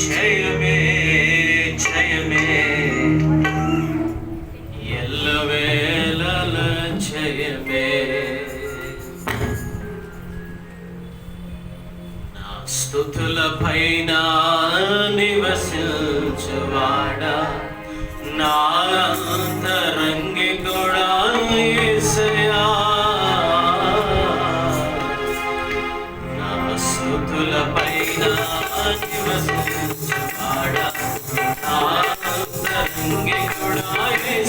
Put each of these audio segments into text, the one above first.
జయమే జయమే ఎల్లవేళల జయమే స్థుతుల పైన నివసించవాడా నారా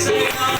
Senhor.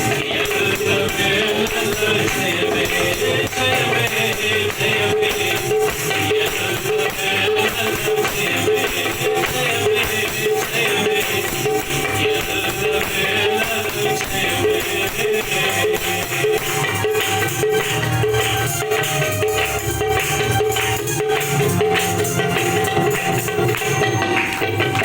Yeah.